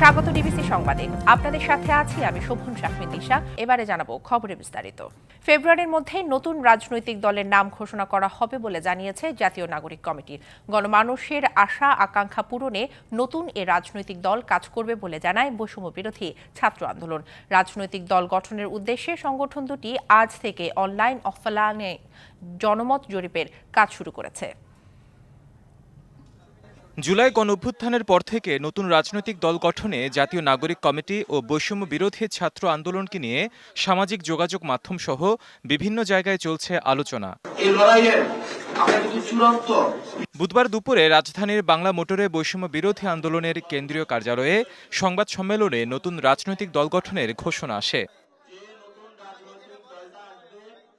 স্বাগত ডিবিসি সংবাদে। আপনাদের সাথে আছি আমি শোভন শাহমি দিশা এবারে জানাব খবরে বিস্তারিত। ফেব্রুয়ারির মধ্যে নতুন রাজনৈতিক দলের নাম ঘোষণা করা হবে বলে জানিয়েছে জাতীয় নাগরিক কমিটি। গণমানুষের আশা, আকাঙ্ক্ষা পূরণে নতুন এ রাজনৈতিক দল কাজ করবে বলে জানায় বৈষম্য বিরোধী ছাত্র আন্দোলন। রাজনৈতিক দল গঠনের উদ্দেশ্যে সংগঠন দুটি আজ থেকে অনলাইন অফলাইনে জনমত জরিপের কাজ শুরু করেছে। জুলাই গণ অভ্যুত্থানের পর থেকে নতুন রাজনৈতিক দল গঠনে জাতীয় নাগরিক কমিটি ও বৈষম্য বিরোধী ছাত্র আন্দোলনকে নিয়ে সামাজিক যোগাযোগ মাধ্যম সহ বিভিন্ন জায়গায় চলছে আলোচনা। বুধবার দুপুরে রাজধানীর বাংলা মোটরে বৈষম্য বিরোধী আন্দোলনের কেন্দ্রীয় কার্যালয়ে সংবাদ সম্মেলনে নতুন রাজনৈতিক দল গঠনের ঘোষণা আসে।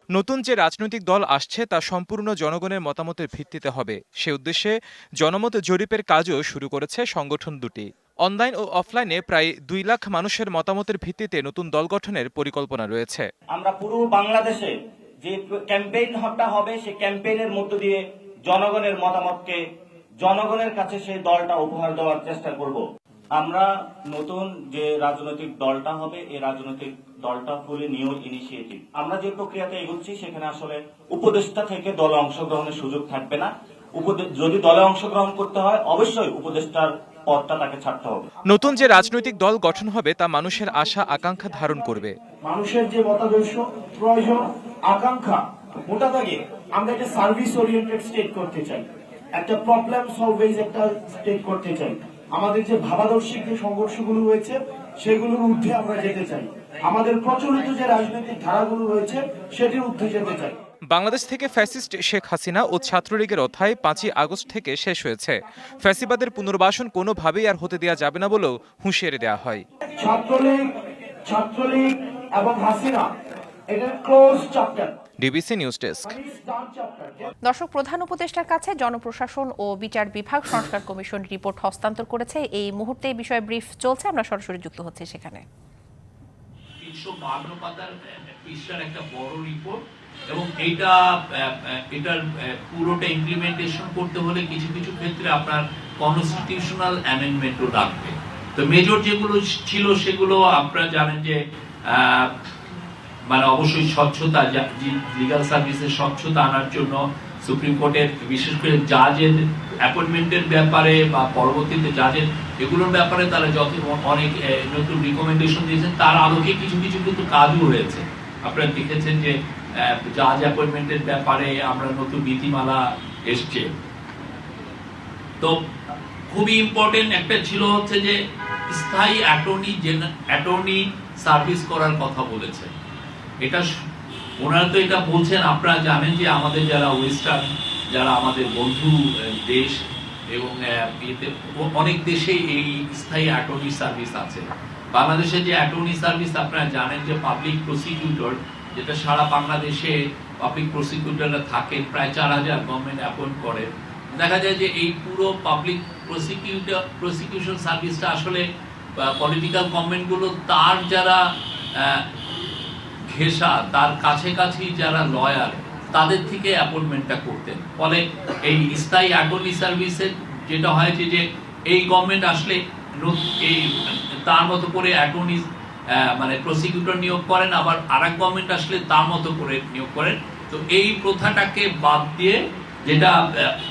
নতুন যে রাজনৈতিক দল আসছে তা সম্পূর্ণ জনগণের মতামতের ভিত্তিতে হবে। সে উদ্দেশ্যে জনমত জরিপের কাজও শুরু করেছে সংগঠন দুটি। অনলাইন ও অফলাইনে প্রায় দুই লাখ মানুষের মতামতের ভিত্তিতে নতুন দল গঠনের পরিকল্পনা রয়েছে। আমরা পুরো বাংলাদেশে যে ক্যাম্পেইনটা হবে, সেই ক্যাম্পেইনের মধ্য দিয়ে জনগণের মতামতকে, জনগণের কাছে সেই দলটা উপহার দেওয়ার চেষ্টা করব। আমরা নতুন যে রাজনৈতিক দলটা হবে এই রাজনৈতিক দলটা ফুলি নিউ ইনিশিয়েটিভ আমরা যে প্রক্রিয়াতে এগোচ্ছি সেখানে আসলে উপদেষ্টা থেকে দলে অংশগ্রহণের সুযোগ থাকবে না। যদি দলে অংশগ্রহণ করতে হয় অবশ্যই উপদেষ্টার পদটা তাকে ছাড়তে হবে। নতুন যে রাজনৈতিক দল গঠন হবে তা মানুষের আশা আকাঙ্ক্ষা ধারণ করবে। মানুষের যে মতাদর্শ প্রয়োজন আকাঙ্ক্ষা মোটা দাগে আমরা একটা সার্ভিস ওরিয়েন্টেড স্টেট করতে চাই। একটা প্রবলেম সলভেজ একটা স্টেট করতে চাই। আমাদের যে ভাবাদর্শিক যে সংঘর্ষগুলো রয়েছে সেগুলোর ঊর্ধ্বে আমরা যেতে চাই। আমাদের প্রচলিত যে রাজনৈতিক ধারাগুলো রয়েছে সেটির ঊর্ধ্বে যেতে চাই। বাংলাদেশ থেকে ফ্যাসিস্ট শেখ হাসিনা ও ছাত্রলীগের অধ্যায় পাঁচই আগস্ট থেকে শেষ হয়েছে। ফ্যাসিবাদের পুনর্বাসন কোনোভাবেই আর হতে দেওয়া যাবে না বলেও হুঁশিয়ারি দেওয়া হয়। ছাত্রলীগ ছাত্রলীগ এবং হাসিনা এটা close chapter DBC news desk. দর্শক প্রধান উপদেষ্টার কাছে জনপ্রশাসন ও বিচার বিভাগ সংস্কার কমিশন রিপোর্ট হস্তান্তর করেছে। এই মুহূর্তে এই বিষয়ে ব্রিফ চলছে। আমরা সরাসরি যুক্ত হচ্ছি সেখানে। তিনশো বান্ন পাতার পৃষ্ঠার একটা বড় রিপোর্ট এবং এটা এটার পুরোটা ইমপ্লিমেন্টেশন করতে হলে কিছু কিছু ক্ষেত্রে আপনার কনস্টিটিউশনাল অ্যামেন্ডমেন্টও লাগবে। তো মেজর যেগুলো ছিল সেগুলো আপনারা জানেন যে আহ, মানে অবশ্যই স্বচ্ছতা লিগাল সার্ভিসের স্বচ্ছতা আনার জন্য সুপ্রিম কোর্টের, বিশেষ করে জাজের অ্যাপয়েন্টমেন্টের ব্যাপারে বা পরবর্তীতে জাজের এগুলোর ব্যাপারে তারা যত অনেক নতুন রিকমেন্ডেশন দিয়েছেন, তার আলোকে কিছু কিছু কিন্তু কাজও হয়েছে আপনারা দেখেছেন যে জাজ অ্যাপয়েন্টমেন্টের ব্যাপারে আমরা নতুন নীতিমালা এসছে। তো খুবই ইম্পর্টেন্ট একটা ছিল হচ্ছে যে স্থায়ী অ্যাটর্নি অ্যাটর্নি সার্ভিস করার কথা বলেছে এটা ওনারা তো এটা বলছেন, আপনারা জানেন যে আমাদের যারা ওয়েস্টার্ন, যারা আমাদের বন্ধু দেশ এবং অনেক দেশে এই স্থায়ী অ্যাটর্নি সার্ভিস আছে। বাংলাদেশে যে অ্যাটর্নি সার্ভিস আপনারা জানেন যে পাবলিক প্রসিকিউটর, যেটা সারা বাংলাদেশে পাবলিক প্রসিকিউটররা থাকেন, প্রায় চার হাজার গভর্নমেন্ট অ্যাপয়েন্ট করে। দেখা যায় যে এই পুরো পাবলিক প্রসিকিউটর, প্রসিকিউশন সার্ভিসটা আসলে পলিটিক্যাল গভর্নমেন্টগুলো, তার যারা ঘেষা, তার কাছাকাছি যারা লয়ার, তাদের থেকে অ্যাপয়েন্টমেন্টটা করতেন। ফলে এই স্থায়ী অ্যাটর্নি সার্ভিসের যেটা হয় যে, এই গভর্নমেন্ট আসলে এই তার মতো করে অ্যাটর্নি মানে প্রসিকিউটর নিয়োগ করেন, আবার আরেক গভর্নমেন্ট আসলে তার মতো করে নিয়োগ করেন। তো এই প্রথাটাকে বাদ দিয়ে যেটা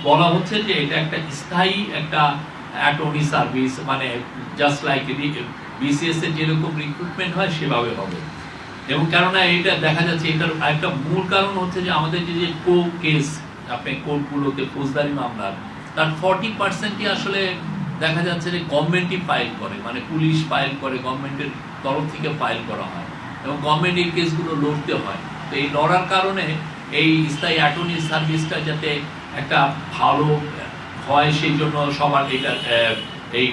বলা হচ্ছে যে, এটা একটা স্থায়ী একটা অ্যাটর্নি সার্ভিস মানে জাস্ট লাইক বিসিএস এর যেরকম রিক্রুটমেন্ট হয়, সেভাবে হবে। এবং কেননা এটা দেখা যাচ্ছে, এটার একটা মূল কারণ হচ্ছে যে আমাদের যে যে কো কেস আপনি কোর্টগুলোতে ফৌজদারি মামলার, তার ফর্টি পার্সেন্টই আসলে দেখা যাচ্ছে যে গভর্নমেন্টই ফাইল করে মানে পুলিশ ফাইল করে গভর্নমেন্টের তরফ থেকে ফাইল করা হয় এবং গভর্নমেন্ট এই কেসগুলো লড়তে হয়। তো এই লড়ার কারণে এই স্থায়ী অ্যাটর্নি সার্ভিসটা যাতে একটা ভালো হয়, সেই জন্য সবার এটা এই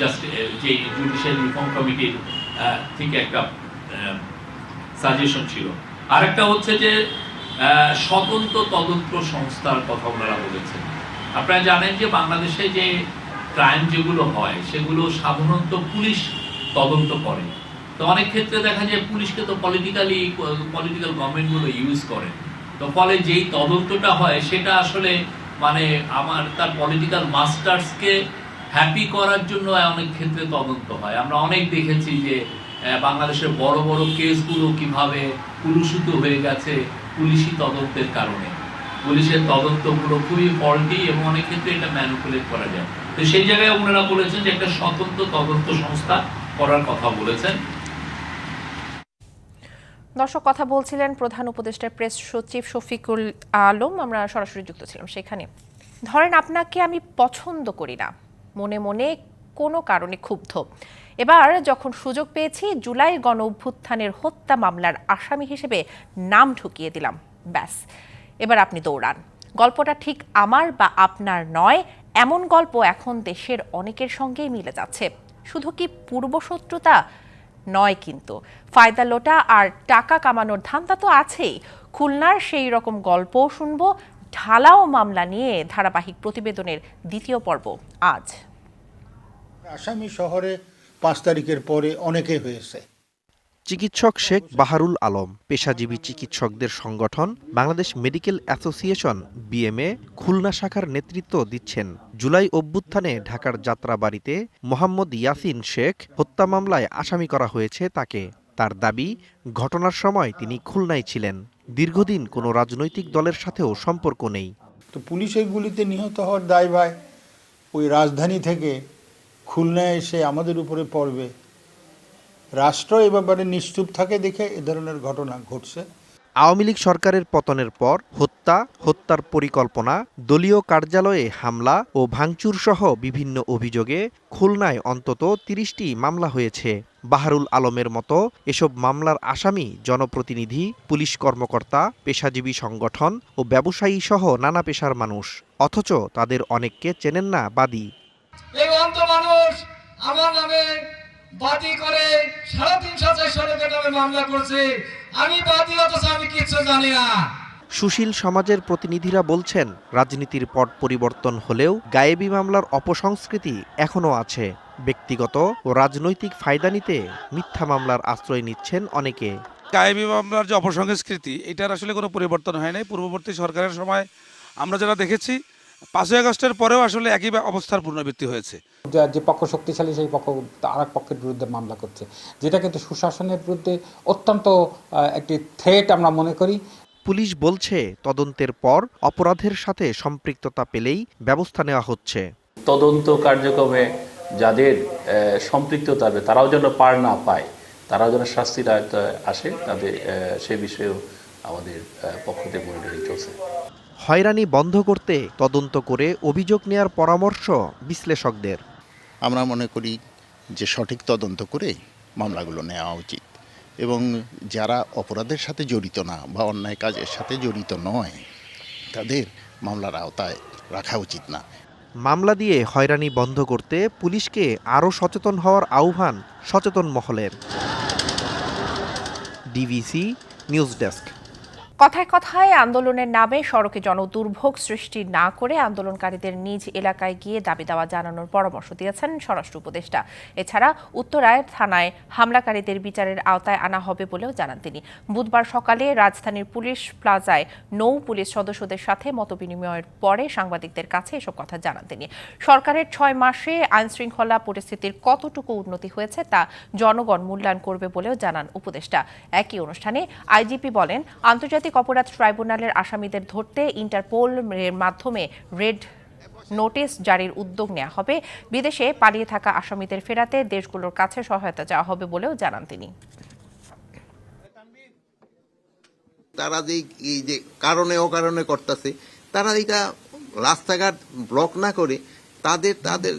জাস্ট যে জুডিশিয়াল রিফর্ম কমিটির থেকে একটা সাজেশন ছিল। আরেকটা হচ্ছে যে স্বতন্ত্র তদন্ত সংস্থার কথা ওনারা বলেছেন। আপনারা জানেন যে বাংলাদেশে যে ক্রাইম যেগুলো হয়, সেগুলো সাধারণত পুলিশ তদন্ত করে। তো অনেক ক্ষেত্রে দেখা যায় পুলিশকে তো পলিটিক্যালি পলিটিক্যাল গভর্নমেন্টগুলো ইউজ করে। তো ফলে যেই তদন্তটা হয়, সেটা আসলে মানে আমার, তার পলিটিক্যাল মাস্টার্সকে হ্যাপি করার জন্য অনেক ক্ষেত্রে তদন্ত হয়। আমরা অনেক দেখেছি যে বাংলাদেশের বড় বড় কেসগুলো কীভাবে কুলুষিত হয়ে গেছে পুলিশি তদন্তের কারণে। পুলিশের তদন্তগুলো খুবই ফল্টি এবং অনেক ক্ষেত্রে এটা ম্যানুপুলেট করা যায়। তো সেই জায়গায় ওনারা বলেছেন যে একটা স্বতন্ত্র তদন্ত সংস্থা করার কথা বলেছেন। দর্শক, কথা বলছিলেন প্রধান উপদেষ্টার প্রেস সচিব শফিকুল আলম। আমরা সরাসরি যুক্ত ছিলাম সেখানে। ধরেন আপনাকে আমি পছন্দ করি না। মনে মনে কোনো কারণে ক্ষুব্ধ। এবার যখন সুযোগ পেয়েছি, জুলাই গণ অভ্যুত্থানের হত্যা মামলার আসামি হিসেবে নাম ঢুকিয়ে দিলাম। ব্যাস, এবার আপনি দৌড়ান। গল্পটা ঠিক আমার বা আপনার নয়, এমন গল্প এখন দেশের অনেকের সঙ্গেই মিলে যাচ্ছে। শুধু কি পূর্বশত্রুতা? নয় কিন্তু। ফায়দা লোটা আর টাকা কামানোর ধান্দা তো আছেই। খুলনার সেই রকম গল্পও শুনব, ঢালাও মামলা নিয়ে ধারাবাহিক প্রতিবেদনের দ্বিতীয় পর্ব আজ। আসামি শহরে পাঁচ তারিখের পরে অনেকে হয়েছে। চিকিৎসক শেখ বাহারুল আলম পেশাজীবী চিকিৎসকদের সংগঠন Bangladesh medical association BMA Khulna শাখার নেতৃত্ব দিচ্ছেন। জুলাই অভ্যুত্থানে ঢাকার যাত্রাবাড়িতে মোহাম্মদ ইয়াসিন শেখ হত্যা মামলায় আসামি করা হয়েছে তাকে। তার দাবি ঘটনার সময় তিনি খুলনায় ছিলেন। দীর্ঘদিন কোনো রাজনৈতিক দলের সাথেও সম্পর্ক নেই। তো পুলিশের গুলিতে নিহত হওয়ার দায় ভাই। ওই রাজধানী থেকে খুলনায় এসে আমাদের উপরে পড়বে। রাষ্ট্র এ ব্যাপারে নিশ্চুপ থাকে দেখে এ ধরনের ঘটনা ঘটছে। আওয়ামী লীগ সরকারের পতনের পর হত্যা, হত্যার পরিকল্পনা, দলীয় কার্যালয়ে হামলা ও ভাঙচুর সহ বিভিন্ন অভিযোগে খুলনায় অন্তত তিরিশটি মামলা হয়েছে। বাহারুল আলমের মতো এসব মামলার আসামি জনপ্রতিনিধি, পুলিশ কর্মকর্তা, পেশাজীবী সংগঠন ও ব্যবসায়ী সহ নানা পেশার মানুষ। অথচ তাদের অনেককে চেনেন না বাদী। এই অন্ত মানুষ আমার নামে বাদী করে সাড়ে তিনশো চারশো লোকের নামে মামলা করছে। আমি বাদী অথচ আমি কিচ্ছু জানি না। সুশীল সমাজের প্রতিনিধিরা বলছেন রাজনীতির পট পরিবর্তন হলেও গায়েবী মামলার অপসংস্কৃতি এখনও আছে। ব্যক্তিগত ও রাজনৈতিক ফায়দা নিতে মিথ্যা মামলার আশ্রয় নিচ্ছেন অনেকে। কায়েমি মামলার যে অপসংস্কৃতি এটার আসলে কোনো পরিবর্তন হয় নাই। পূর্ববর্তী সরকারের সময় আমরা যারা দেখেছি পাঁচই আগস্টের পরেও আসলে একই অবস্থার পুনরাবৃত্তি হয়েছে। যে- যে পক্ষ শক্তিশালী সেই পক্ষ আর এক পক্ষের বিরুদ্ধে মামলা করছে। যেটা কিন্তু সুশাসনের বিরুদ্ধে অত্যন্ত একটি থ্রেট আমরা মনে করি। পুলিশ বলছে তদন্তের পর অপরাধের সাথে সম্পৃক্ততা পেলেই ব্যবস্থা নেওয়া হচ্ছে। তদন্ত কার্যক্রমে যাদের আহ, সম্পৃক্ততা হবে তারাও যেন পার না পায় তারাও যেন শাস্তির আয়তায় আসে তাদের আহ, সে বিষয়েও আমাদের পক্ষ থেকে মনিটরিং চলছে। হয়রানি বন্ধ করতে তদন্ত করে অভিযোগ নেয়ার পরামর্শ বিশ্লেষকদের। আমরা মনে করি যে সঠিক তদন্ত করে মামলাগুলো নেওয়া উচিত এবং যারা অপরাধের সাথে জড়িত না বা অন্যায় কাজের সাথে জড়িত নয় তাদের মামলার আওতায় রাখা উচিত না। মামলা দিয়ে হয়রানি বন্ধ করতে পুলিশকে আরও সচেতন হওয়ার আহ্বান সচেতন মহলের। DBC news desk. কথায় কথায় আন্দোলনের নামে সড়কে জনদুর্ভোগ সৃষ্টি না করে আন্দোলনকারীদের নিজ এলাকায় গিয়ে দাবি দাওয়া জানানোর পরামর্শ দিয়েছেন স্বরাষ্ট্র উপদেষ্টা। এছাড়া উত্তরায় থানায় হামলাকারীদের বিচারের আওতায় আনা হবে বলেও জানান তিনি। বুধবার সকালে রাজধানীর পুলিশ প্লাজায় নৌ পুলিশ সদস্যদের সাথে মতবিনিময়ের পরে সাংবাদিকদের কাছে এসব কথা জানান তিনি। সরকারের ছয় মাসে আইন শৃঙ্খলা পরিস্থিতির কতটুকু উন্নতি হয়েছে তা জনগণ মূল্যায়ন করবে বলেও জানান উপদেষ্টা। একই অনুষ্ঠানে আইজিপি বলেন, আন্তর্জাতিক অপরাধ ট্রাইব্যুনালের আসামিদের ধরতে ইন্টারপোল মাধ্যমে রেড নোটিশ জারির উদ্যোগ নেওয়া হবে। বিদেশে পালিয়ে থাকা আসামিদের ফেরাতে দেশগুলোর কাছে সহায়তা চাওয়া হবে বলেও জানান তিনি। তারা যে এই যে কারণে অকারণে করতেছে, তারা এটা রাস্তাঘাট ব্লক না করে, তাদের তাদের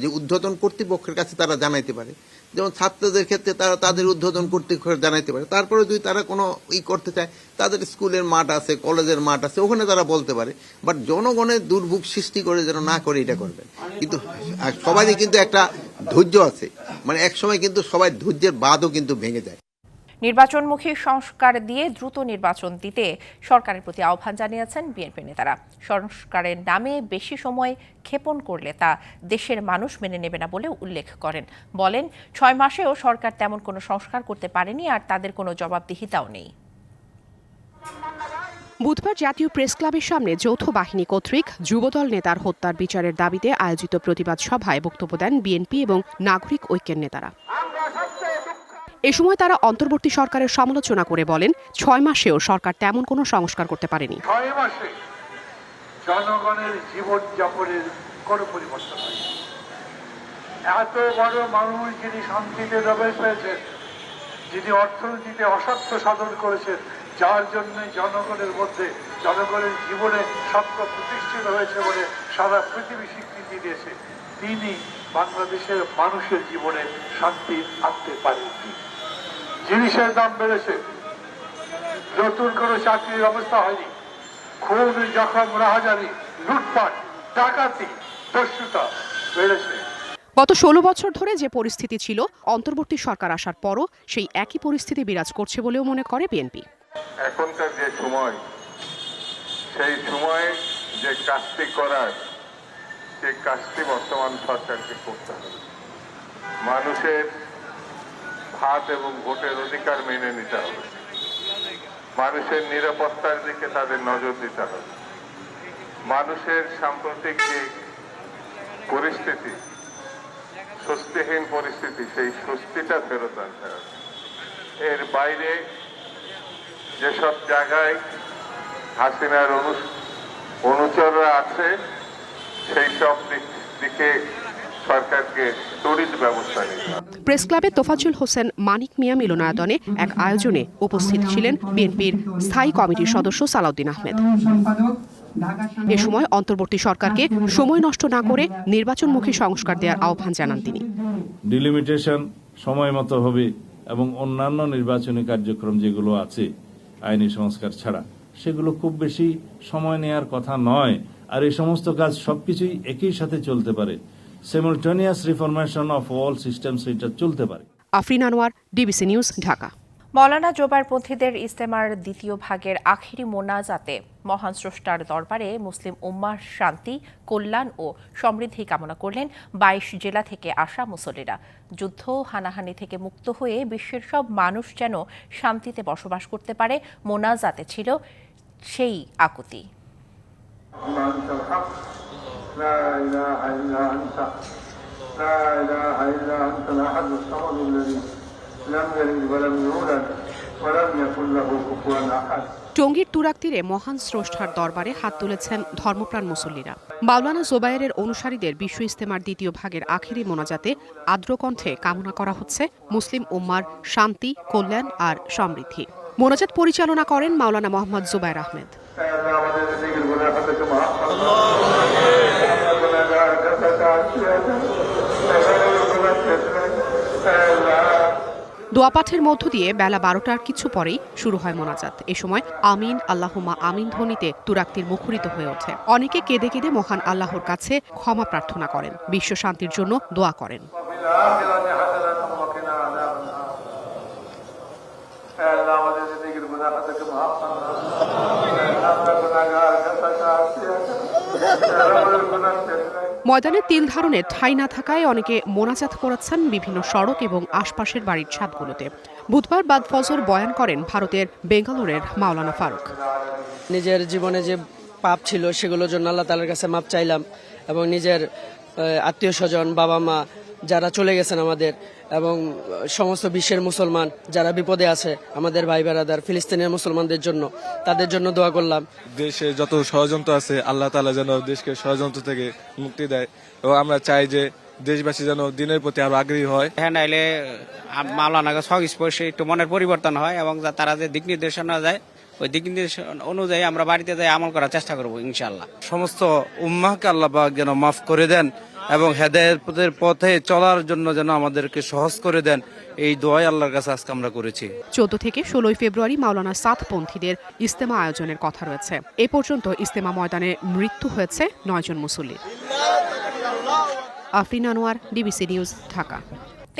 যে উদ্বোধন কর্তৃপক্ষের কাছে তারা জানাইতে পারে। যেমন ছাত্রদের ক্ষেত্রে তারা তাদের উদ্বোধন করতে জানাইতে পারে। তারপরে যদি তারা কোনো ই করতে চায়, তাদের স্কুলের মাঠ আছে, কলেজের মাঠ আছে, ওখানে তারা বলতে পারে। বাট জনগণের দুর্ভোগ সৃষ্টি করে যেন না করে, এটা করবেন কিন্তু সবারই কিন্তু একটা ধৈর্য আছে। মানে একসময় কিন্তু সবাই ধৈর্যের বাদও কিন্তু ভেঙে যায়। নির্বাচনমুখী সংস্কার দিয়ে দ্রুত নির্বাচন দিতে সরকারের প্রতি আহ্বান জানিয়েছেন বিএনপি নেতারা। সংস্কারের নামে বেশি সময় ক্ষেপণ করলে তা দেশের মানুষ মেনে নেবে না বলে উল্লেখ করেন। বলেন, ছয় মাসেও সরকার তেমন কোনো সংস্কার করতে পারেনি আর তাদের কোনো জবাবদিহিতাও নেই। বুধবার জাতীয় প্রেস ক্লাবের সামনে যৌথ বাহিনী কর্তৃক যুবদল নেতার হত্যার বিচারের দাবিতে আয়োজিত প্রতিবাদ সভায় বক্তব্য দেন বিএনপি এবং নাগরিক ঐক্যের নেতারা। এ সময় তারা অন্তর্বর্তী সরকারের সমালোচনা করে বলেন, ছয় মাসেও সরকার তেমন কোনো সংস্কার করতে পারেনি। ছয় মাসে জনগণের জীবন যাপনের কোনো পরিবর্তন হয়নি। এত বড় মানুষ যিনি শান্তিতে প্রবেশ পেয়েছেন, যিনি অর্থনীতিতে অসত্য সাধন করেছেন, যার জন্য জনগণের মধ্যে, জনগণের জীবনে সত্য প্রতিষ্ঠিত হয়েছে বলে সারা পৃথিবী স্বীকৃতি দিয়েছে, তিনি বাংলাদেশের মানুষের জীবনে শান্তি আনতে পারেননি। জিনিসের দাম বেড়েছে। নতুন কোনো চাকরির অবস্থা হয়নি। খুন জখম রাহাজানি লুটপাট ডাকাতি দস্যুতা বেড়েছে। গত ষোলো বছর ধরে যে পরিস্থিতি ছিল অন্তর্বর্তী সরকার আসার পরও সেই একই পরিস্থিতি বিরাজ করছে বলেও মনে করে বিএনপি। এখনকার যে সময় সেই সময়ে যে কাজটি করার সেই কাজটি বর্তমান সরকারকে করতে হবে। মানুষের ভাত এবং ভোটের অধিকার মেনে নিতে হবে। মানুষের নিরাপত্তার দিকে তাদের নজর দিতে হবে। মানুষের সাম্প্রতিক যে পরিস্থিতি, স্বস্তিহীন পরিস্থিতি, সেই স্বস্তিটা ফেরত আনতে হবে। এর বাইরে যেসব জায়গায় হাসিনার অনু, অনুচররা আছে, সেই সব দিকে সরকারকে তড়িৎ ব্যবস্থা নিতে প্রেস ক্লাবে তোফাজুল হোসেন মানিক মিয়া মিলনায়তনে এক আয়োজনে উপস্থিত ছিলেন বিএনপির স্থায়ী কমিটির সদস্য সালাউদ্দিন আহমেদ। এ সময় অন্তর্বর্তী সরকারকে সময় নষ্ট না করে নির্বাচনমুখী সংস্কার দেওয়ার আহ্বান জানান তিনি। ডিলিমিটেশন সময় মতো হবে এবং অন্যান্য নির্বাচনী কার্যক্রম যেগুলো আছে আইনি সংস্কার ছাড়া সেগুলো খুব বেশি সময় নেয়ার কথা নয়। আর এই সমস্ত কাজ সবকিছুই একই সাথে চলতে পারে। simultaneous reformation of চলতে পারে। Afrin Anwar DBC news Dhaka. মৌলানা জোবারপন্থীদের ইস্তেমার দ্বিতীয় ভাগের আখিরি মোনাজাতে মহান স্রষ্টার দরবারে মুসলিম উম্মার শান্তি কল্যাণ ও সমৃদ্ধি কামনা করলেন বাইশ জেলা থেকে আসা মুসলিরা যুদ্ধ হানাহানি থেকে মুক্ত হয়ে বিশ্বের সব মানুষ যেন শান্তিতে বসবাস করতে পারে মোনাজাতে ছিল সেই আকুতি। لا إله إلا أنت لا إله إلا أنت الأحد الصمد الذي لم يلد ولم يولد ولم يكن له كفوا أحد টঙ্গীর তুরাক তীরে মহান স্রষ্টার দরবারে হাত তুলেছেন ধর্মপ্রাণ মুসল্লিরা মাওলানা জোবায়ের অনুসারীদের বিশ্ব ইস্তেমার দ্বিতীয় ভাগের আখেরি মোনাজাতে আদ্রকণ্ঠে কামনা করা হচ্ছে মুসলিম উম্মার শান্তি কল্যাণ আর সমৃদ্ধি মোনাজাত পরিচালনা করেন মাওলানা মোহাম্মদ জুবায়ের আহমেদ দোয়া পাঠের মধ্য দিয়ে বেলা বারোটার কিছু পরেই শুরু হয় মোনাজাত। এ সময় আমিন আল্লাহুমা আমিন ধ্বনিতে তুরাক্তির মুখরিত হয়ে ওঠে। অনেকে কেঁদে কেঁদে মহান আল্লাহর কাছে ক্ষমা প্রার্থনা করেন। বিশ্ব শান্তির জন্য দোয়া করেন। ময়দানে তিল ধারণে ঠাঁই না থাকায় অনেকে মোনাজাত করাচ্ছেন বিভিন্ন সড়ক এবং আশপাশের বাড়ির ছাদগুলোতে। বুধবার বাদ ফজর বয়ান করেন ভারতের বেঙ্গালোরের মাওলানা ফারুক। নিজের জীবনে যে পাপ ছিল সেগুলোর জন্য আল্লাহ তালার কাছে মাপ চাইলাম এবং নিজের আত্মীয় স্বজন বাবা মা যারা চলে গেছেন আমাদের এবং সমস্ত বিশ্বের মুসলমান যারা বিপদে আছে আমাদের ভাই বেড়াদার ফিলিস্তিনের মুসলমানদের জন্য তাদের জন্য দোয়া করলাম। দেশে যত ষড়যন্ত্র আছে আল্লাহ তালা যেন দেশকে ষড়যন্ত্র থেকে মুক্তি দেয় এবং আমরা চাই যে দেশবাসী যেন দিনের প্রতি আরও আগ্রহী হয়। হ্যাঁ নাইলে মাওলানাকে সংস্পর্শে একটু মনের পরিবর্তন হয় এবং তারা যে দিক নির্দেশনা দেয় ওই দিক নির্দেশন অনুযায়ী আমরা বাড়িতে যাই আমল করার চেষ্টা করব ইনশাল্লাহ সমস্ত উম্মাহকে আল্লাহ পাক যেন মাফ করে দেন এবং হেদায়তের পথে চলার জন্য যেন আমাদেরকে সহজ করে দেন এই দোয়াই আল্লাহর কাছে আজকে আমরা করেছি। চোদ্দ থেকে ষোলোই ফেব্রুয়ারি মাওলানা সাতপন্থীদের ইস্তেমা আয়োজনের কথা রয়েছে। এ পর্যন্ত ইস্তেমা ময়দানে মৃত্যু হয়েছে নয়জন মুসল্লির। Afrin Anwar DBC news Dhaka.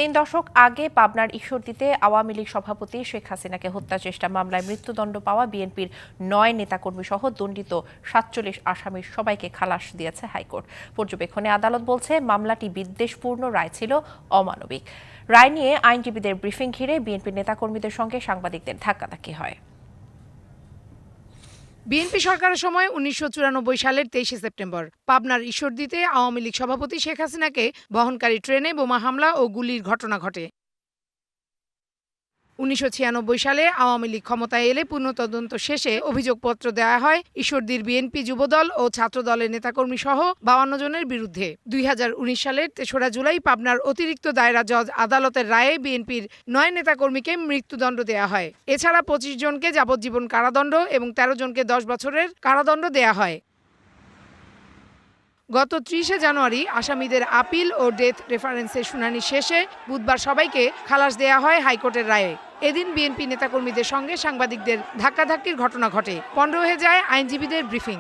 তিন দশক আগে পাবনার ঈশ্বরদীতে আওয়ামী লীগ সভাপতি শেখ হাসিনাকে হত্যা চেষ্টা মামলায় মৃত্যুদণ্ড পাওয়া বিএনপির নয় নেতাকর্মী সহ দণ্ডিত সাতচল্লিশ আসামির সবাইকে খালাস দিয়েছে হাইকোর্ট। পর্যবেক্ষণে আদালত বলছে, মামলাটি বিদ্বেষপূর্ণ রায় ছিল অমানবিক। রায় নিয়ে আইনজীবীদের ব্রিফিং ঘিরে বিএনপির নেতাকর্মীদের সঙ্গে সাংবাদিকদের ধাক্কাধাক্কি হয়। বিএনপি সরকারের সময় উনিশশো চুরানব্বই সালের তেইশে সেপ্টেম্বর। পাবনার ঈশ্বরদীতে আওয়ামী লীগ সভাপতি শেখ হাসিনাকে বহনকারী ট্রেনে বোমা হামলা ও গুলির ঘটনা ঘটে। উনিশশো ছিয়ানব্বই সালে আওয়ামী লীগ ক্ষমতায় এলে পুনঃতদন্ত শেষে অভিযোগপত্র দেওয়া হয় ঈশ্বরদীর বিএনপি যুবদল ও ছাত্রদলের নেতাকর্মী সহ বাউন্ন জনের বিরুদ্ধে। দুই হাজার উনিশ সালের তেসরা জুলাই পাবনার অতিরিক্ত দায়রা জজ আদালতের রায়ে বিএনপির নয় নেতাকর্মীকে মৃত্যুদণ্ড দেওয়া হয়। এছাড়া পঁচিশ জনকে যাবজ্জীবন কারাদণ্ড এবং তেরো জনকে দশ বছরের কারাদণ্ড দেওয়া হয়। গত ত্রিশে জানুয়ারি আসামিদের আপিল ও ডেথ রেফারেন্সের শুনানি শেষে বুধবার সবাইকে খালাস দেয়া হয় হাইকোর্টের রায়ে। এদিন বিএনপি নেতাকর্মীদের সঙ্গে সাংবাদিকদের ধাক্কাধাক্কির ঘটনা ঘটে। পণ্ড হয়ে যায় আইনজীবীদের ব্রিফিং।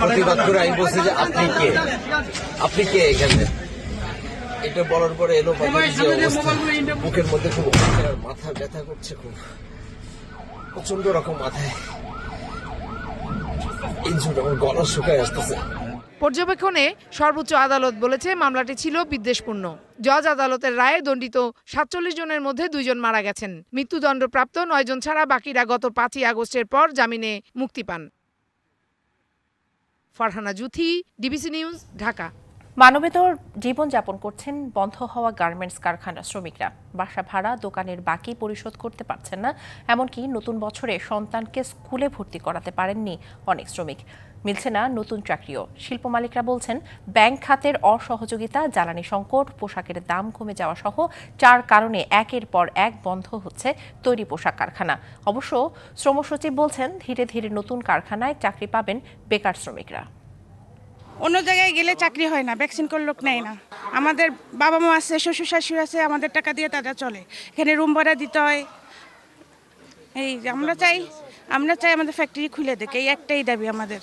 প্রতিবাদ করে আমি বলছি যে, আপনি কে? আপনি কে এখানে? এটা বলার পরে এলো বুকের মধ্যে খুব মাথা ব্যথা করছে খুব। প্রচণ্ড রকম মাথায়। আমার গলা শুকায় আসতেছে। পর্যবেক্ষণে সর্বোচ্চ আদালত বলেছে মামলাটি ছিল বিদ্বেষপূর্ণ। জজ আদালতের রায়ে দণ্ডিত সাতচল্লিশ জনের মধ্যে দুইজন মারা গেছেন। মৃত্যুদণ্ডপ্রাপ্ত নয়জন ছাড়া বাকিরা গত পাঁচই আগস্টের পর জামিনে মুক্তি পান। Farhana Juthi DBC news Dhaka. মানবেতর জীবনযাপন করছেন বন্ধ হওয়া গার্মেন্টস কারখানা শ্রমিকরা। বাসা ভাড়া, দোকানের বাকি পরিশোধ করতে পারছেন না, এমনকি নতুন বছরে সন্তানকে স্কুলে ভর্তি করাতে পারেননি অনেক শ্রমিক। মিলছে না নতুন চাকরিও। শিল্প মালিকরা বলছেন, ব্যাংক খাতের অসহযোগিতা, জ্বালানি সংকট, পোশাকের দাম কমে যাওয়া সহ চার কারণে একের পর এক বন্ধ হচ্ছে তৈরি পোশাক কারখানা। অবশ্য শ্রম সচিব বলছেন, ধীরে ধীরে নতুন কারখানায় চাকরি পাবেন বেকার শ্রমিকরা। অন্য জায়গায় গেলে চাকরি হয় না ভ্যাকসিন করে লোক নেয় না। আমাদের বাবা মা আছে, শ্বশুর শাশুড়ি আছে, আমাদের টাকা দিয়ে তারা চলে। এখানে রুম ভাড়া দিতে হয়। এই আমরা চাই আমরা চাই আমাদের ফ্যাক্টরি খুলে দেখ এই একটাই দাবি আমাদের।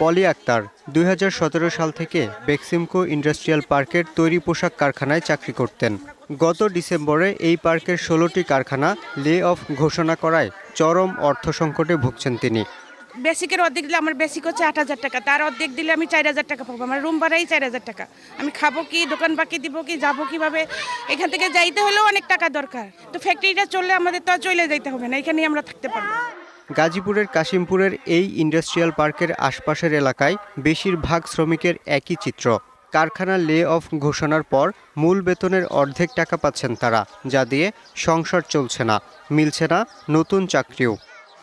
পলি আক্তার, দুই হাজার সতেরো সাল থেকে বেক্সিমকো ইন্ডাস্ট্রিয়াল পার্কের তৈরি পোশাক কারখানায় চাকরি করতেন। গত ডিসেম্বরে এই পার্কের ষোলোটি কারখানা লে অফ ঘোষণা করায় চরম অর্থ সংকটে ভুগছেন তিনি। বেসিকের অর্ধেক দিলে আমার বেসিক হচ্ছে আট হাজার টাকা, তার অর্ধেক দিলে আমি চার হাজার টাকা পাবো, আমার রুম ভাড়াই চার হাজার টাকা। আমি খাব কি, দোকান বাকি দিব কি, যাব কীভাবে? এখান থেকে যাইতে হলেও অনেক টাকা দরকার। তো ফ্যাক্টরিটা চললে আমাদের তো চলে যাইতে হবে না, এখানেই আমরা থাকতে পারব। গাজীপুরের কাশিমপুরের এই ইন্ডাস্ট্রিয়াল পার্কের আশপাশের এলাকায় বেশিরভাগ শ্রমিকের একই চিত্র। কারখানা লে অফ ঘোষণার পর মূল বেতনের অর্ধেক টাকা পাচ্ছেন তারা, যা দিয়ে সংসার চলছে না, মিলছে না নতুন চাকরিও।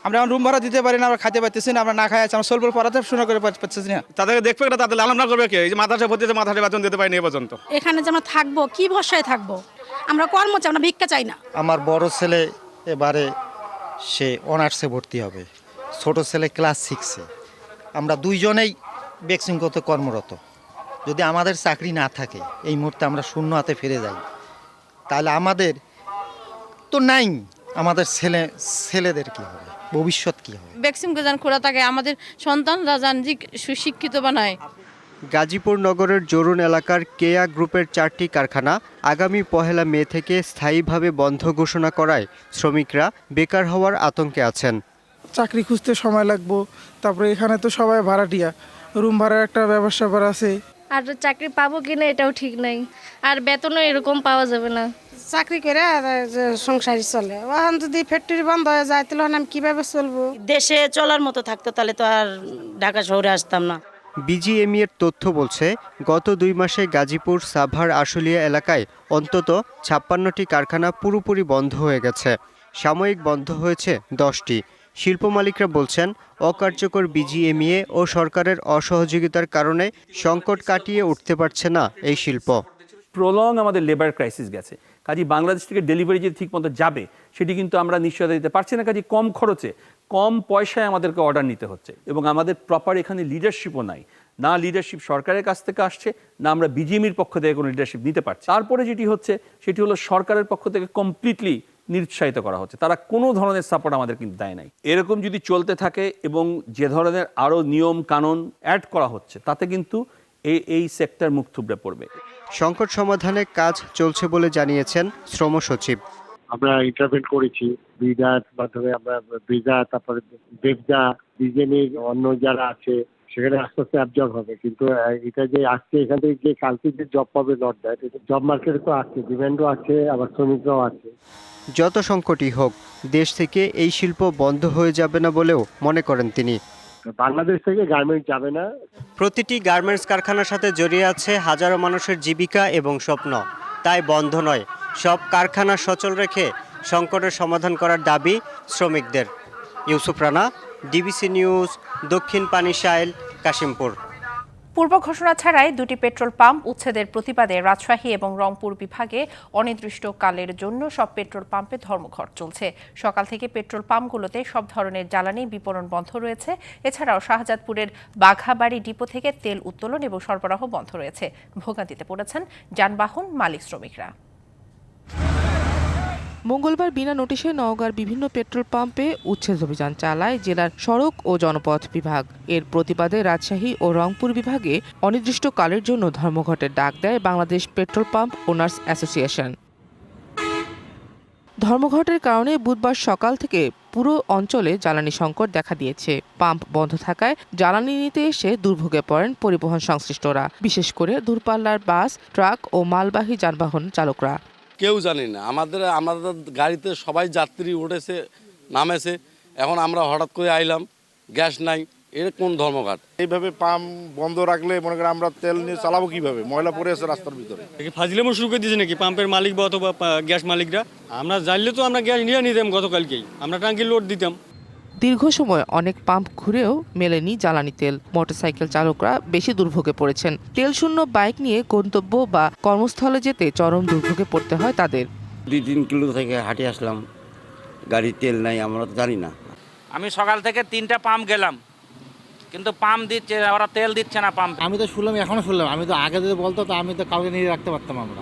আমরা রুম ভাড়া দিতে পারি না আমরা খাইতে পারতেছি না আমরা না খাই আছি আমরা সোলপুর পড়াতে শুরু করে পাচ্ছি না। তাদেরকে দেখবে না তাদের লালন না করবে কে? এই যে মাদ্রাসা ভর্তিতে মাদ্রাসা বেতন দিতে পারিনি এ পর্যন্ত। এখানে যে আমরা থাকব কি ভরসায় থাকব? আমরা কর্ম চাই আমরা ভিক্ষা চাই না। আমার বড় ছেলে এবারে সে অনার্সে ভর্তি হবে। ছোট ছেলে ক্লাস সিক্সে আমরা দুইজনেই বেক্সিমকোতে কর্মরত। যদি আমাদের চাকরি না থাকে এই মুহূর্তে আমরা শূন্য হাতে ফিরে যাই। তাহলে আমাদের তো নাই আমাদের ছেলে ছেলেদের কি হবে? ভবিষ্যৎ কি হবে? ভ্যাকসিন যান খোলা থাকে আমাদের সন্তানরা যান যে সুশিক্ষিত বানায় গাজীপুর নগরের জরুন এলাকার কেয়া গ্রুপের চারটি কারখানা আগামী পহেলা মে থেকে স্থায়ীভাবে বন্ধ ঘোষণা করায় শ্রমিকরা বেকার হওয়ার আতঙ্কে আছেন। চাকরি খুঁজতে সময় লাগবো তারপরে এখানে তো সবাই ভাড়াটিয়া রুম ভাড়ার একটা ব্যবসা আছে। আর চাকরি পাবো কিনা এটাও ঠিক নাই আর বেতনও এরকম পাওয়া যাবে না। চাকরি করে সংসারই চলে। এখন যদি ফ্যাক্টরি বন্ধ হয়ে যায় তাহলে আমি কীভাবে চলবো? দেশে চলার মতো থাকতো তাহলে তো আর ঢাকা শহরে আসতাম না। বিজিএমই এর তথ্য বলছে গত দুই মাসে গাজীপুর সাভার আশুলিয়া এলাকায় অন্তত ছাপ্পান্নটি কারখানা পুরোপুরি বন্ধ হয়ে গেছে। সাময়িক বন্ধ হয়েছে দশটি। শিল্প মালিকরা বলছেন অকার্যকর বিজিএমইএ ও সরকারের অসহযোগিতার কারণে সংকট কাটিয়ে উঠতে পারছে না এই শিল্প। প্রলং আমাদের লেবার ক্রাইসিস গেছে। কাজে বাংলাদেশ থেকে ডেলিভারি যে ঠিক মতো যাবে, সেটি কিন্তু আমরা নিশ্চয়তা দিতে পারছি না। কাজে কম খরচে, কম পয়সায় আমাদেরকে অর্ডার নিতে হচ্ছে এবং আমাদের প্রপার এখানে লিডারশিপও নাই। না লিডারশিপ সরকারের কাছ থেকে আসছে, না আমরা বিজিএমির পক্ষ থেকে কোনো লিডারশিপ নিতে পারছি। তারপরে যেটি হচ্ছে, সেটি হলো সরকারের পক্ষ থেকে কমপ্লিটলি নিরুৎসাহিত করা হচ্ছে। তারা কোনো ধরনের সাপোর্ট আমাদের কিন্তু দেয় নাই। এরকম যদি চলতে থাকে এবং যে ধরনের আরও নিয়ম কানুন অ্যাড করা হচ্ছে, তাতে কিন্তু এই এই সেক্টর মুখ থুবড়ে পড়বে। সংকট সমাধানে কাজ চলছে বলে জানিয়েছেন শ্রম সচিব। আমরা ইন্টারভেন করেছি। বিদার মাধ্যমে আমরা বিদা তারপরে দেবদা বিজেনির অন্য যারা আছে সেখানে আস্তে আস্তে অ্যাবজর্ব হবে। কিন্তু এটা যে আসছে এখান থেকে গিয়ে কালকে যে জব পাবে নট দ্যাট জব মার্কেটে তো আছে ডিমান্ডও আছে আবার শ্রমিকরাও আছে। যত সংকটই হোক দেশ থেকে এই শিল্প বন্ধ হয়ে যাবে না বলেও মনে করেন তিনি। বাংলাদেশ থেকে যাবে না। প্রতিটি গার্মেন্টস কারখানার সাথে জড়িয়ে আছে হাজারো মানুষের জীবিকা এবং স্বপ্ন। তাই বন্ধ নয়, সব কারখানা সচল রেখে সংকটের সমাধান করার দাবি শ্রমিকদের। ইউসুফ রানা, ডিবিসি নিউজ, দক্ষিণ পানিশাইল, কাশিমপুর। পূর্ব ঘোষণা ছাড়াই দুটি পেট্রোল পাম্প উচ্ছেদের প্রতিবাদে রাজশাহী এবং রংপুর বিভাগে অনির্দিষ্টকালের জন্য সব পেট্রোল পাম্পে ধর্মঘট চলছে। সকাল থেকে পেট্রোল পাম্পগুলোতে সব ধরনের জ্বালানি বিপণন বন্ধ রয়েছে। এছাড়াও শাহজাদপুরের বাঘাবাড়ি ডিপো থেকে তেল উত্তোলন এবং সরবরাহ বন্ধ রয়েছে। ভোগান্তিতে পড়েছেন যানবাহন মালিক শ্রমিকরা। মঙ্গলবার বিনা নোটিশে নওগাঁর বিভিন্ন পেট্রোল পাম্পে উচ্ছেদ অভিযান চালায় জেলার সড়ক ও জনপথ বিভাগ। এর প্রতিবাদে রাজশাহী ও রংপুর বিভাগে অনির্দিষ্টকালের জন্য ধর্মঘটের ডাক দেয় Bangladesh petrol pump owners association. ধর্মঘটের কারণে বুধবার সকাল থেকে পুরো অঞ্চলে জ্বালানি সংকট দেখা দিয়েছে। পাম্প বন্ধ থাকায় জ্বালানি নিতে এসে দুর্ভোগে পড়েন পরিবহন সংশ্লিষ্টরা। বিশেষ করে দূরপাল্লার বাস, ট্রাক ও মালবাহী যানবাহন চালকরা। কেউ জানি না। আমাদের আমাদের গাড়িতে সবাই যাত্রী উঠেছে নামেছে। এখন আমরা হঠাৎ করে আইলাম গ্যাস নাই এর কোন ধর্মঘাট? এইভাবে পাম্প বন্ধ রাখলে মনে করেন আমরা তেল নিয়ে চালাবো কীভাবে? ময়লা পড়ে আছে রাস্তার ভিতরে। ফাজিলেমো শুরু করে দিয়েছে নাকি পাম্পের মালিক বা অথবা গ্যাস মালিকরা? আমরা জানলে তো আমরা গ্যাস নিয়ে নিতাম গতকালকেই। আমরা টাঙ্কি লোড দিতাম। দীর্ঘ সময় অনেক পাম্প ঘুরেও মেলেনি জ্বালানি তেল। মোটরসাইকেল চালকরা বেশি দুর্ভোগে পড়েছেন। তেল শূন্য বাইক নিয়ে গন্তব্য বা কর্মস্থলে যেতে চরম দুর্ভোগে পড়তে হয় তাদের। দুই তিন কিলো থেকে হাঁটে আসলাম। গাড়ির তেল নাই আমরা তো জানি না। আমি সকাল থেকে তিনটা পাম্প গেলাম। কিন্তু পাম্প দিচ্ছে ওরা তেল দিচ্ছে না পাম্প। আমি তো শুনলাম এখনও শুনলাম। আমি তো আগে যদি বলতো তো আমি তো কাউকে নিয়ে রাখতে পারতাম আমরা।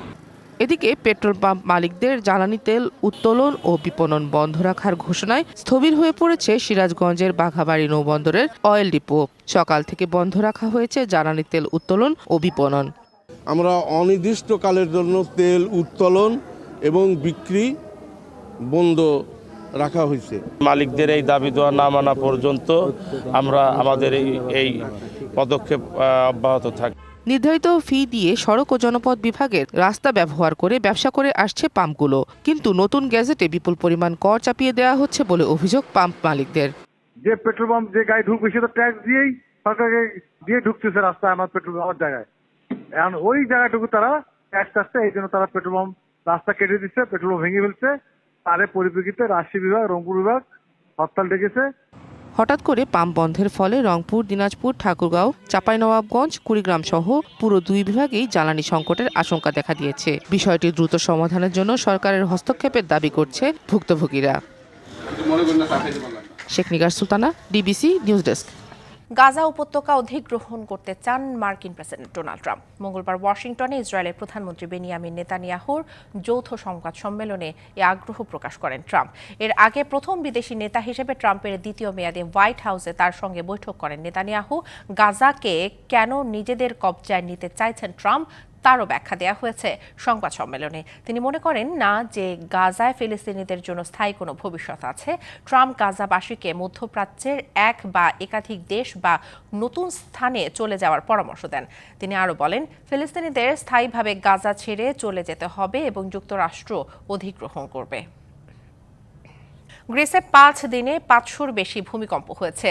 এদিকে পেট্রোল পাম্প মালিকদের জ্বালানি তেল উত্তোলন ও বিপণন বন্ধ রাখার ঘোষণায় স্থবির হয়ে পড়েছে সিরাজগঞ্জের বাঘাবাড়ি নৌবন্দরের অয়েল ডিপো। সকাল থেকে বন্ধ রাখা হয়েছে জ্বালানি তেল উত্তোলন ও বিপণন। আমরা অনির্দিষ্টকালের জন্য তেল উত্তোলন এবং বিক্রি বন্ধ রাখা হয়েছে। মালিকদের এই দাবি দেওয়া না মানা পর্যন্ত আমরা আমাদের এই এই পদক্ষেপ অব্যাহত থাকবে নির্ধারিত ফি দিয়ে সড়ক ও জনপথ বিভাগের রাস্তা ব্যবহার করে ব্যবসা করে আসছে পাম্পগুলো। কিন্তু নতুন গ্যাজেটে বিপুল পরিমাণ কর চাপিয়ে দেওয়া হচ্ছে বলে অভিযোগ পাম্প মালিকদের। যে পেট্রোল পাম্প যে গাড়ি ঢুকবে সে তো ট্যাক্স দিয়েই সরকারকে দিয়ে ঢুকতেছে রাস্তায় আমার পেট্রোল পাম্পের জায়গায়। এখন ওই জায়গাটুকু তারা ট্যাক্স আসছে এই জন্য তারা পেট্রোল পাম্প রাস্তা কেটে দিচ্ছে, পেট্রোল ভেঙে ফেলছে। তার পরিপ্রেক্ষিতে রাজশাহী বিভাগ, রংপুর বিভাগ হরতাল ডেকেছে। হঠাৎ করে পাম্প বন্ধের ফলে রংপুর দিনাজপুর ঠাকুরগাঁও চাঁপাইনবাবগঞ্জ কুড়িগ্রাম সহ পুরো দুই বিভাগেই জ্বালানি সংকটের আশঙ্কা দেখা দিয়েছে। বিষয়টি দ্রুত সমাধানের জন্য সরকারের হস্তক্ষেপের দাবি করছে ভুক্তভোগীরা। Sheikh Nigar Sultana DBC news desk. Gaza উপত্যকা অধিগ্রহণ করতে চান মার্কিন প্রেসিডেন্ট ডোনাল্ড ট্রাম্প। মঙ্গলবার ওয়াশিংটনে ইসরায়েলের প্রধানমন্ত্রী বেনিয়ামিন নেতানিয়াহুর যৌথ সংবাদ সম্মেলনে এ আগ্রহ প্রকাশ করেন ট্রাম্প। এর আগে প্রথম বিদেশি নেতা হিসেবে ট্রাম্পের দ্বিতীয় মেয়াদে হোয়াইট হাউসে তার সঙ্গে বৈঠক করেন নেতানিয়াহু। গাজাকে কেন নিজেদের কবজায় নিতে চাইছেন ট্রাম্প তারও ব্যাখ্যা দেওয়া হয়েছে সংবাদ সম্মেলনে। তিনি মনে করেন, না, যে গাজায় ফিলিস্তিনিদের জন্য স্থায়ী কোনো ভবিষ্যৎ আছে, ট্রাম্প গাজাবাসীকে মধ্যপ্রাচ্যের এক বা একাধিক দেশ বা নতুন স্থানে চলে যাওয়ার পরামর্শ দেন। তিনি আরও বলেন, ফিলিস্তিনিদের স্থায়ীভাবে গাজা ছেড়ে চলে যেতে হবে এবং যুক্তরাষ্ট্র অধিগ্রহণ করবে। গ্রিসে পাঁচ দিনে পাঁচশোর বেশি ভূমিকম্প হয়েছে।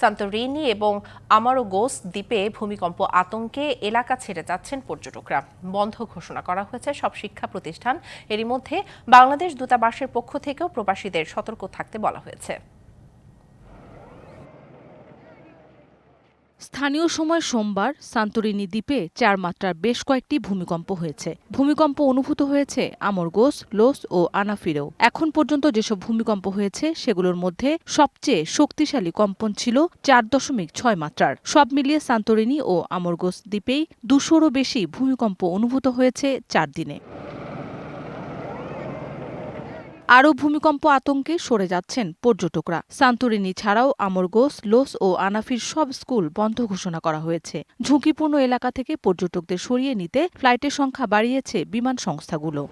সান্তোরিনি এবং আমারোগোস দ্বীপে ভূমিকম্প আতঙ্কে এলাকা ছেড়ে যাচ্ছেন পর্যটকরা। বন্ধ ঘোষণা করা হয়েছে সব শিক্ষা প্রতিষ্ঠান। এরই মধ্যে বাংলাদেশ দূতাবাসের পক্ষ থেকেও প্রবাসীদের সতর্ক থাকতে বলা হয়েছে। স্থানীয় সময় সোমবার সান্তোরিনি দ্বীপে চার মাত্রার বেশ কয়েকটি ভূমিকম্প হয়েছে। ভূমিকম্প অনুভূত হয়েছে আমরগোস লোস ও আনাফিরেও। এখন পর্যন্ত যেসব ভূমিকম্প হয়েছে, সেগুলোর মধ্যে সবচেয়ে শক্তিশালী কম্পন ছিল চার দশমিক ছয় মাত্রার। সব মিলিয়ে সান্তোরিনি ও আমরগোস দ্বীপেই দুশোরও বেশি ভূমিকম্প অনুভূত হয়েছে চার দিনে। আরও ভূমিকম্প আতঙ্কে সরে যাচ্ছেন পর্যটকরা। সান্তরিনি ছাড়াও আমরগোস, লোস ও আনাফির সব স্কুল বন্ধ ঘোষণা করা হয়েছে। ঝুঁকিপূর্ণ এলাকা থেকে পর্যটকদের সরিয়ে নিতে ফ্লাইটের সংখ্যা বাড়িয়েছে বিমান সংস্থাগুলো।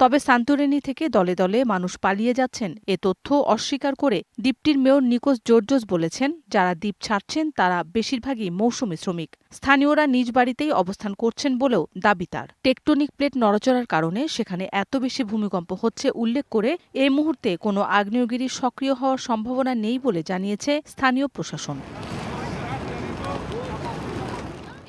তবে সান্তোরিনি থেকে দলে দলে মানুষ পালিয়ে যাচ্ছেন, এ তথ্য অস্বীকার করে দ্বীপটির মেয়র নিকোস জর্জোস বলেছেন, যারা দ্বীপ ছাড়ছেন তারা বেশিরভাগই মৌসুমী শ্রমিক। স্থানীয়রা নিজ বাড়িতেই অবস্থান করছেন বলেও দাবি তার। টেকটনিক প্লেট নড়চড়ার কারণে সেখানে এত বেশি ভূমিকম্প হচ্ছে উল্লেখ করে এই মুহূর্তে কোনো আগ্নেয়গিরি সক্রিয় হওয়ার সম্ভাবনা নেই বলে জানিয়েছে স্থানীয় প্রশাসন।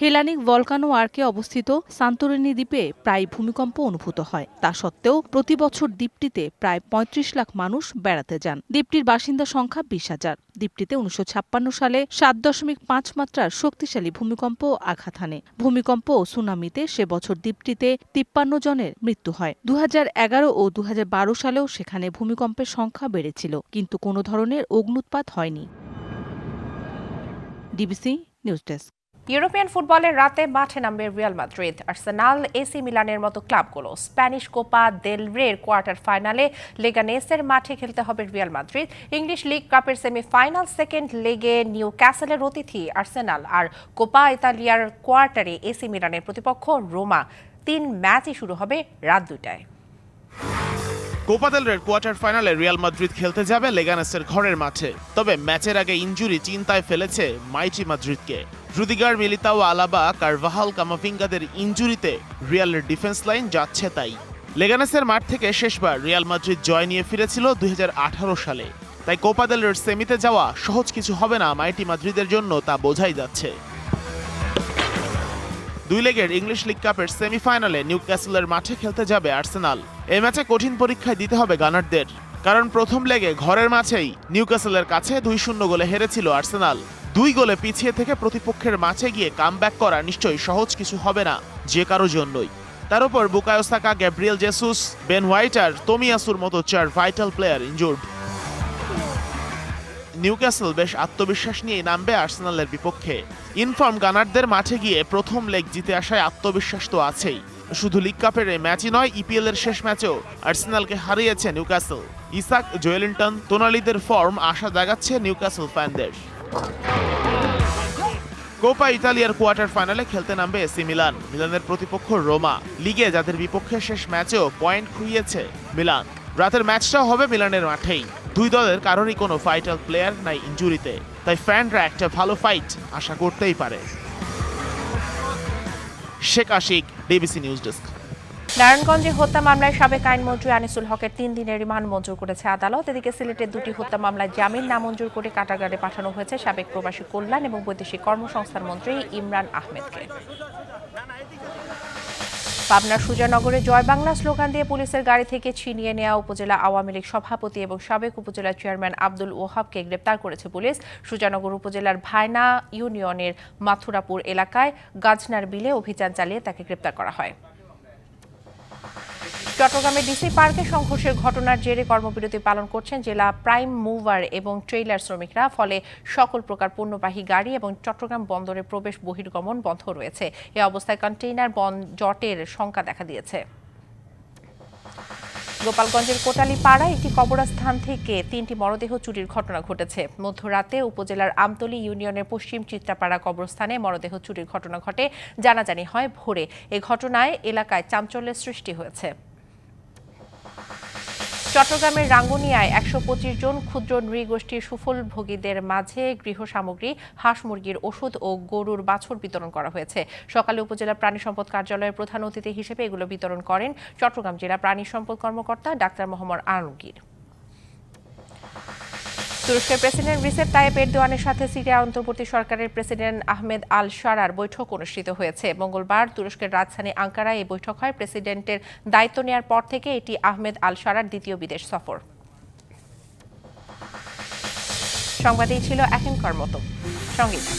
হেলানিক ভলকানো আর্কে অবস্থিত সান্তোরিনি দ্বীপে প্রায় ভূমিকম্প অনুভূত হয়। তা সত্ত্বেও প্রতি বছর দ্বীপটিতে প্রায় ৩৫ লাখ মানুষ বেড়াতে যান। দ্বীপটির বাসিন্দা সংখ্যা বিশ হাজার। দ্বীপটিতে উনিশশো ছাপ্পান্ন সালে সাত দশমিক পাঁচ মাত্রার শক্তিশালী ভূমিকম্প আঘাত হানে। ভূমিকম্প ও সুনামিতে সে বছর দ্বীপটিতে তিপ্পান্ন জনের মৃত্যু হয়। দু হাজার এগারো ও দু হাজার বারো সালেও সেখানে ভূমিকম্পের সংখ্যা বেড়েছিল, কিন্তু কোনো ধরনের অগ্নুৎপাত হয়নি। DBC news desk. ইউরোপিয়ান ফুটবলের রাতে মাঠে নামবে রিয়াল মাদ্রিদ। আর্সেনাল, এসি মিলানের মতো ক্লাবগুলো। স্প্যানিশ কোপা দেল রের কোয়ার্টার ফাইনালে লেগানেসের মাঠে খেলতে হবে রিয়াল মাদ্রিদ। ইংলিশ লিগ কাপের সেমিফাইনাল সেকেন্ড লেগে নিউ ক্যাসেলের অতিথি আর্সেনাল। আর কোপা ইতালিয়ার কোয়ার্টারে এসি মিলানের প্রতিপক্ষ রোমা। তিন ম্যাচই শুরু হবে রাত দুটায় কোপা দেল রের কোয়ার্টার ফাইনালে রিয়াল মাদ্রিদ খেলতে যাবে লেগানেসের ঘরের মাঠে। তবে ম্যাচের আগে ইনজুরি চিন্তায় ফেলেছে মাইটি মাদ্রিদকে। রুদিগার মিলিতাও আলাবা কারভাহাল কামাভিঙ্গাদের ইনজুরিতে রিয়ালের ডিফেন্স লাইন যাচ্ছে তাই। লেগানেসের মাঠ থেকে শেষবার রিয়াল মাদ্রিদ জয় নিয়ে ফিরেছিল দুই হাজার আঠারো সালে। তাই কোপা দেল রের সেমিতে যাওয়া সহজ কিছু হবে না মাইটি মাদ্রিদের জন্য তা বোঝাই যাচ্ছে। দুই লেগের ইংলিশ লিগ কাপের সেমিফাইনালে নিউ ক্যাসেলের মাঠে খেলতে যাবে আর্সেনাল। এ ম্যাচে কঠিন পরীক্ষায় দিতে হবে গানারদের। কারণ প্রথম লেগে ঘরের মাঝেই নিউ ক্যাসেলের কাছে দুই শূন্য গোলে হেরেছিল আর্সেনাল। দুই গোলে পিছিয়ে থেকে প্রতিপক্ষের মাঠে গিয়ে কামব্যাক করা নিশ্চয়ই সহজ কিছু হবে না, যে কারও জন্যই। তার উপর Bukayo Saka Gabriel Jesus, Ben whiter তোমিয়াসুর মতো চার ভাইটাল প্লেয়ার ইনজুর্ড নিউক্যাসল বেশ আত্মবিশ্বাস নিয়ে নামবে আর্সেনালের বিপক্ষে। ইনফর্ম গানারদের মাঠে গিয়ে প্রথম লেগ জিতে আসায় আত্মবিশ্বাস তো আছেই। শুধু লিগ কাপের এই ম্যাচই নয় ইপিএল এর শেষ ম্যাচেও আর্সেনালকে হারিয়েছে নিউক্যাসল। ইসাক জোয়েলিংটন তোনালিদের ফর্ম আশা জাগাচ্ছে নিউক্যাসল ফ্যানদের কোপা ইতালিয়ার কোয়ার্টার ফাইনালে খেলতে নামবে এসি মিলান। মিলানের প্রতিপক্ষ রোমা। লিগে যাদের বিপক্ষে শেষ ম্যাচেও পয়েন্ট খুইয়েছে মিলান। রাতের ম্যাচটাও হবে মিলানের মাঠেই। দুই দলের কারোরই কোনো ফাইটাল প্লেয়ার নাই ইঞ্জুরিতে। তাই ফ্যানরা একটা ভালো ফাইট আশা করতেই পারে। Sheikh Ashik, DBC news desk. নারায়ণগঞ্জে হত্যা মামলায় সাবেক আইনমন্ত্রী আনিসুল হকের তিন দিনের রিমান্ড মঞ্জুর করেছে আদালত। এদিকে সিলেটের দুটি হত্যা মামলায় জামিন নামঞ্জুর করে কাটাগারে পাঠানো হয়েছে সাবেক প্রবাসী কল্যাণ এবং বৈদেশিক কর্মসংস্থান মন্ত্রী ইমরান আহমেদকে। পাবনার সুজানগরে জয় বাংলা স্লোগান দিয়ে পুলিশের গাড়ি থেকে ছিনিয়ে নেওয়া উপজেলা আওয়ামী লীগ সভাপতি এবং সাবেক উপজেলা চেয়ারম্যান আব্দুল ওহাবকে গ্রেপ্তার করেছে পুলিশ। সুজানগর উপজেলার ভায়না ইউনিয়নের মাথুরাপুর এলাকায় গাজনার বিলে অভিযান চালিয়ে তাকে গ্রেপ্তার করা হয়। চট্টগ্রামের ডিসি পার্কে সংঘর্ষের ঘটনার জেরে কর্মবিরতি পালন করছেন জেলা প্রাইম মুভার এবং ট্রেইলার শ্রমিকরা। ফলে সকল প্রকার পণ্যবাহী গাড়ি এবং চট্টগ্রাম বন্দরে প্রবেশ বহির্গমন বন্ধ রয়েছে। এ অবস্থায় কন্টেইনার বন জটের শঙ্কা দেখা দিয়েছে। গোপালগঞ্জের কোটালী পাড়ায় একটি কবরস্থান থেকে তিনটি মরদেহ চুরির ঘটনা ঘটেছে। মধ্যরাতে উপজেলার আমতলী ইউনিয়নের পশ্চিম চিত্রাপাড়া কবরস্থানে মরদেহ চুরির ঘটনা ঘটে। জানাজানি হয় ভোরে। এ ঘটনায় এলাকায় চাঞ্চল্যের সৃষ্টি হয়েছে। চট্টগ্রামের রাঙ্গুনিয়ায় একশো পঁচিশ জন ক্ষুদ্র নৃগোষ্ঠীর সুফল ভোগীদের মাঝে গৃহ সামগ্রী হাঁস মুরগির ওষুধ ও গরুর বাছুর বিতরণ করা হয়েছে। সকালে উপজেলা প্রাণী সম্পদ কার্যালয়ের প্রধান অতিথি হিসেবে এগুলো বিতরণ করেন চট্টগ্রাম জেলা প্রাণী সম্পদ কর্মকর্তা ডাক্তার মোহাম্মদ আলমগীর। তুরস্কের প্রেসিডেন্ট রিসেপ তাইপ এরদোয়ানের সাথে সিরিয়া অন্তর্বর্তী সরকারের প্রেসিডেন্ট আহমেদ আল সারার বৈঠক অনুষ্ঠিত হয়েছে। মঙ্গলবার তুরস্কের রাজধানী আঙ্কারায় এই বৈঠক হয়। প্রেসিডেন্টের দায়িত্ব নেওয়ার পর থেকে এটি আহমেদ আল সারার দ্বিতীয় বিদেশ সফর। সংবাদেই ছিল এখনকার মতো। সংগীত